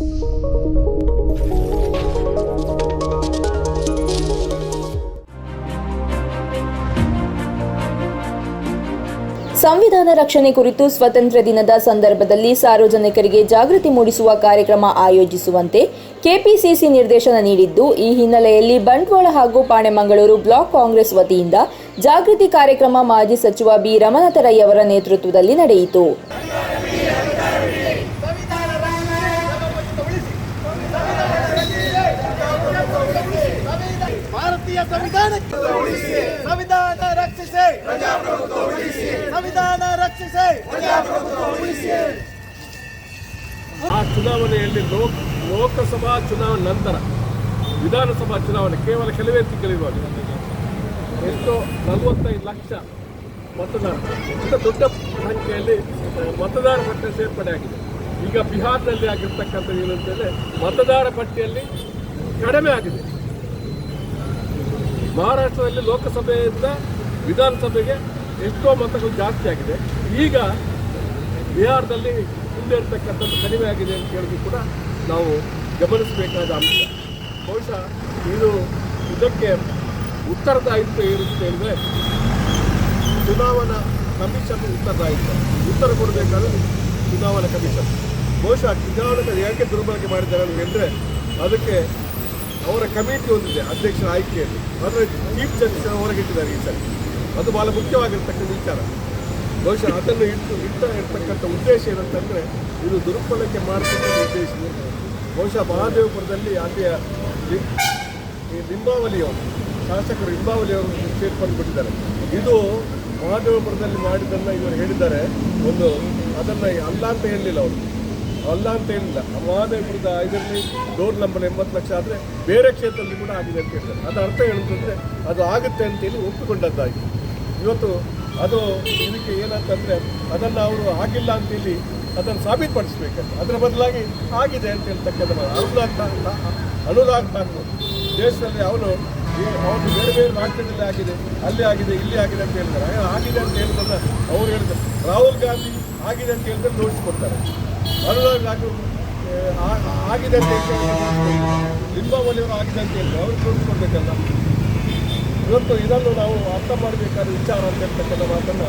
ಸಂವಿಧಾನ ರಕ್ಷಣೆ ಕುರಿತು ಸ್ವಾತಂತ್ರ್ಯ ದಿನದ ಸಂದರ್ಭದಲ್ಲಿ ಸಾರ್ವಜನಿಕರಿಗೆ ಜಾಗೃತಿ ಮೂಡಿಸುವ ಕಾರ್ಯಕ್ರಮ ಆಯೋಜಿಸುವಂತೆ ಕೆಪಿಸಿಸಿ ನಿರ್ದೇಶನ ನೀಡಿದ್ದು, ಈ ಹಿನ್ನೆಲೆಯಲ್ಲಿ ಬಂಟ್ವಾಳ ಹಾಗೂ ಪಾಣೆಮಂಗಳೂರು ಬ್ಲಾಕ್ ಕಾಂಗ್ರೆಸ್ ವತಿಯಿಂದ ಜಾಗೃತಿ ಕಾರ್ಯಕ್ರಮ ಮಾಜಿ ಸಚಿವ ಬಿ ಅವರ ನೇತೃತ್ವದಲ್ಲಿ ನಡೆಯಿತು. ಸಂವಿಧಾನಕ್ಕೆ ಸಂವಿಧಾನ ರಕ್ಷಿಸಿ. ಸಂವಿಧಾನ ರಕ್ಷಿಸಿ. ಆ ಚುನಾವಣೆಯಲ್ಲಿ ಲೋಕ, ಲೋಕಸಭಾ ಚುನಾವಣೆ ನಂತರ, ವಿಧಾನಸಭಾ ಚುನಾವಣೆ ಕೇವಲ ಕೆಲವೇ ತಿಂಗಳಿರುವಾಗ ಎಷ್ಟು ನಲವತ್ತೈದು ಲಕ್ಷ ಮತದಾರ ಇಂಥ ದೊಡ್ಡ ಸಂಖ್ಯೆಯಲ್ಲಿ ಮತದಾರ ಪಟ್ಟಿ ಸೇರ್ಪಡೆ ಆಗಿದೆ. ಈಗ ಬಿಹಾರದಲ್ಲಿ ಆಗಿರ್ತಕ್ಕಂಥದ್ದು ಏನಂತೇಳಿ ಮತದಾರ ಪಟ್ಟಿಯಲ್ಲಿ ಕಡಿಮೆ ಆಗಿದೆ. ಮಹಾರಾಷ್ಟ್ರದಲ್ಲಿ ಲೋಕಸಭೆಯಿಂದ ವಿಧಾನಸಭೆಗೆ ಎಷ್ಟೋ ಮತಗಳು ಜಾಸ್ತಿ ಆಗಿದೆ. ಈಗ ಬಿಹಾರದಲ್ಲಿ ಹಿಂದೆ ಇರ್ತಕ್ಕಂಥದ್ದು ಕಡಿಮೆ ಆಗಿದೆ ಅಂತ ಹೇಳಿದ್ರು ಕೂಡ ನಾವು ಗಮನಿಸಬೇಕಾದ ಅಂಶ. ಬಹುಶಃ ಇದು ಇದಕ್ಕೆ ಉತ್ತರದಾಯಿತ್ವ ಇರುತ್ತೆ ಅಂದರೆ ಚುನಾವಣಾ ಕಮಿಷನ್ ಉತ್ತರದಾಯಿತ್ವ. ಉತ್ತರ ಕೊಡಬೇಕಾದ್ರೆ ಚುನಾವಣಾ ಕಮಿಷನ್. ಬಹುಶಃ ಚುನಾವಣೆ ಯಾಕೆ ದುರ್ಬಳಕೆ ಮಾಡಿದ್ದಾರೆ ಅಂದರೆ ಅದಕ್ಕೆ ಅವರ ಕಮಿಟಿ ಒಂದಿದೆ, ಅಧ್ಯಕ್ಷರ ಆಯ್ಕೆಯಲ್ಲಿ. ಆದರೆ ಚೀಫ್ ಜಸ್ಟಿಸ್ ಹೊರಗಿಟ್ಟಿದ್ದಾರೆ ಈ ಸರಿ ಅದು ಬಹಳ ಮುಖ್ಯವಾಗಿರ್ತಕ್ಕಂಥ ವಿಚಾರ. ಬಹುಶಃ ಅದನ್ನು ಇಟ್ಟು, ಇಟ್ಟ ಇರ್ತಕ್ಕಂಥ ಉದ್ದೇಶ ಏನಂತಂದರೆ, ಇದು ದುರ್ಬಳಕೆ ಮಾಡತಕ್ಕಂಥ ಉದ್ದೇಶ. ಬಹುಶಃ ಮಹಾದೇವಪುರದಲ್ಲಿ ಅಲ್ಲಿಯ ಲಿಂಬಾವಲಿಯವರು, ಶಾಸಕರು ಲಿಂಬಾವಲಿಯವರು ಸೇರ್ಕೊಂಡು ಬಿಟ್ಟಿದ್ದಾರೆ ಇದು ಮಹಾದೇವಪುರದಲ್ಲಿ ಮಾಡಿದ್ದನ್ನು ಇವರು ಹೇಳಿದ್ದಾರೆ. ಒಂದು ಅದನ್ನು ಅಲ್ಲ ಅಂತ ಹೇಳಲಿಲ್ಲ ಅವರು. ಅಲ್ಲ ಅಂತ ಹೇಳಿಲ್ಲ ಮಹಾದೇವಪುರದ ಇದರಲ್ಲಿ ಡೋರ್ ನಂಬರ್ ಎಂಬತ್ತು ಲಕ್ಷ ಆದರೆ ಬೇರೆ ಕ್ಷೇತ್ರದಲ್ಲಿ ಕೂಡ ಆಗಿದೆ ಅಂತ ಹೇಳ್ತಾರೆ ಅದು ಅರ್ಥ ಏನಂತಂದರೆ ಅದು ಆಗುತ್ತೆ ಅಂತೇಳಿ ಒಪ್ಪಿಕೊಂಡದ್ದಾಗಿ. ಇವತ್ತು ಅದು ಇದಕ್ಕೆ ಏನಂತಂದರೆ ಅದನ್ನು ಅವರು ಆಗಿಲ್ಲ ಅಂತೇಳಿ ಅದನ್ನು ಸಾಬೀತುಪಡಿಸ್ಬೇಕಂತ. ಅದರ ಬದಲಾಗಿ ಆಗಿದೆ ಅಂತ ಹೇಳ್ತಕ್ಕಂಥ ಅನುರಾಗ್ ಅನುದಾನ ಠಾಕೂರ್. ದೇಶದಲ್ಲಿ ಅವನು ಅವನು ಬೇರೆ ಬೇರೆ ರಾಜ್ಯದಲ್ಲಿ ಆಗಿದೆ. ಅಲ್ಲಿ ಆಗಿದೆ, ಇಲ್ಲಿ ಆಗಿದೆ ಅಂತ ಹೇಳ್ತಾರೆ ಆಗಿದೆ ಅಂತ ಹೇಳಿದ್ರೆ ಅವ್ರು ಹೇಳ್ತಾರೆ ರಾಹುಲ್ ಗಾಂಧಿ ಆಗಿದೆ ಅಂತ ಹೇಳಿದ್ರೆ ನೋಟಿಸ್ ಆಗಿದೆ ಅಂತ ಲಿಂಬಾವಳಿಯವರು ಆಗಿದೆ ಅಂತ ಹೇಳಿ ಅವರು ನೋಟಿಸ್ ಇವತ್ತು ಇದನ್ನು ನಾವು ಅರ್ಥ ಮಾಡಬೇಕಾದ ವಿಚಾರ ಅಂತ ಮಾತನ್ನು